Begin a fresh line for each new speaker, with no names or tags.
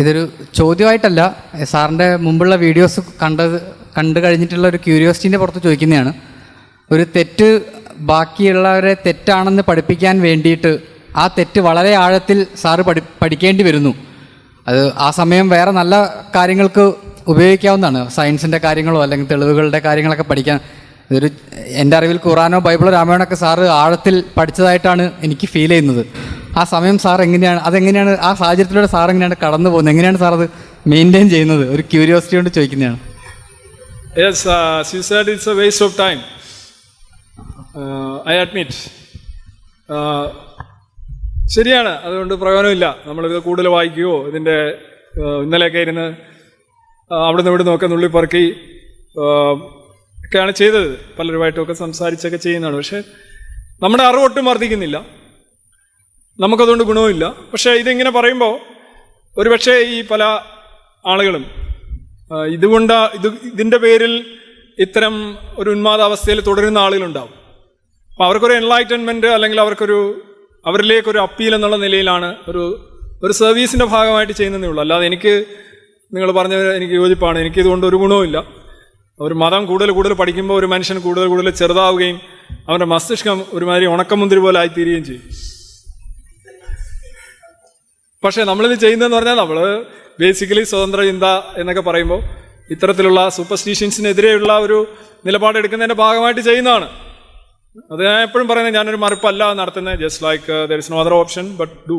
ഇതൊരു ചോദ്യമായിട്ടല്ല. സാറിന്റെ മുമ്പുള്ള വീഡിയോസ് കണ്ടത് കണ്ടു കഴിഞ്ഞിട്ടുള്ള ഒരു ക്യൂരിയോസിറ്റിന്റെ പുറത്ത് ചോദിക്കുന്നതാണ്. ഒരു തെറ്റ് ബാക്കിയുള്ളവരെ തെറ്റാണെന്ന് പഠിപ്പിക്കാൻ വേണ്ടിയിട്ട് ആ തെറ്റ് വളരെ ആഴത്തിൽ സാറ് പഠി പഠിക്കേണ്ടി വരുന്നു. അത് ആ സമയം വേറെ നല്ല കാര്യങ്ങൾക്ക് ഉപയോഗിക്കാവുന്നതാണ്. സയൻസിന്റെ കാര്യങ്ങളോ അല്ലെങ്കിൽ തെളിവുകളുടെ കാര്യങ്ങളൊക്കെ പഠിക്കാൻ. ഇതൊരു എന്റെ അറിവിൽ ഖുറാനോ ബൈബിളോ രാമായണമൊക്കെ സാറ് ആഴത്തിൽ പഠിച്ചതായിട്ടാണ് എനിക്ക് ഫീൽ ചെയ്യുന്നത്. ആ സമയം സാർ എങ്ങനെയാണ് അതെങ്ങനെയാണ് ആ സാഹചര്യത്തിലൂടെ സാർ എങ്ങനെയാണ് കടന്നു പോകുന്നത്? എങ്ങനെയാണ് സാർ അത് മെയിന്റെയിൻ ചെയ്യുന്നത്? ഒരു ക്യൂരിയോസിറ്റി കൊണ്ട് ചോദിക്കുന്നതാണ്.
Uh. Uh. Uh, ശരിയാണ് അതുകൊണ്ട് പ്രയോജനമില്ല. നമ്മളിത് കൂടുതൽ വായിക്കുകയോ ഇതിന്റെ ഇന്നലെയൊക്കെ ഇരുന്ന് അവിടുന്ന് ഇവിടുന്ന് ഒക്കെ നുള്ളിപ്പറക്കി പറക്കി ഒക്കെയാണ് ചെയ്തത്. പലരുമായിട്ടൊക്കെ സംസാരിച്ചൊക്കെ ചെയ്യുന്നതാണ്. പക്ഷേ നമ്മുടെ അറിവ് ഒട്ടും വർദ്ധിക്കുന്നില്ല. നമുക്കതുകൊണ്ട് ഗുണവുമില്ല. പക്ഷേ ഇതിങ്ങനെ പറയുമ്പോൾ ഒരുപക്ഷെ ഈ പല ആളുകളും ഇതുകൊണ്ട് ഇത് ഇതിന്റെ പേരിൽ ഇത്തരം ഒരു ഉന്മാദാവസ്ഥയിൽ തുടരുന്ന ആളുകളുണ്ടാവും. അപ്പോൾ അവർക്കൊരു എൻലൈറ്റൻമെന്റ് അല്ലെങ്കിൽ അവർക്കൊരു അവരിലേക്കൊരു അപ്പീൽ എന്നുള്ള നിലയിലാണ് ഒരു ഒരു സർവീസിന്റെ ഭാഗമായിട്ട് ചെയ്യുന്നതേ ഉള്ളൂ. അല്ലാതെ എനിക്ക് നിങ്ങൾ പറഞ്ഞ എനിക്ക് യോജിപ്പാണ്. എനിക്കിതുകൊണ്ട് ഒരു ഗുണവുമില്ല. ഒരു മതം കൂടുതൽ കൂടുതൽ പഠിക്കുമ്പോൾ ഒരു മനുഷ്യൻ കൂടുതൽ കൂടുതൽ ചെറുതാവുകയും അവന്റെ മസ്തിഷ്കം ഒരുമാതിരി ഉണക്കമുന്തിരി പോലെ ആയിത്തീരുകയും ചെയ്യും. പക്ഷേ നമ്മളിത് ചെയ്യുന്നതെന്ന് പറഞ്ഞാൽ നമ്മൾ ബേസിക്കലി സ്വതന്ത്ര ചിന്ത എന്നൊക്കെ പറയുമ്പോൾ ഇത്തരത്തിലുള്ള സൂപ്പർസ്റ്റീഷ്യൻസിനെതിരെയുള്ള ഒരു നിലപാടെടുക്കുന്നതിന്റെ ഭാഗമായിട്ട് ചെയ്യുന്നതാണ്. അത് ഞാൻ എപ്പോഴും പറയുന്നത് ഞാനൊരു മറുപ്പല്ല നടത്തുന്നത്. Just like there is no other option but do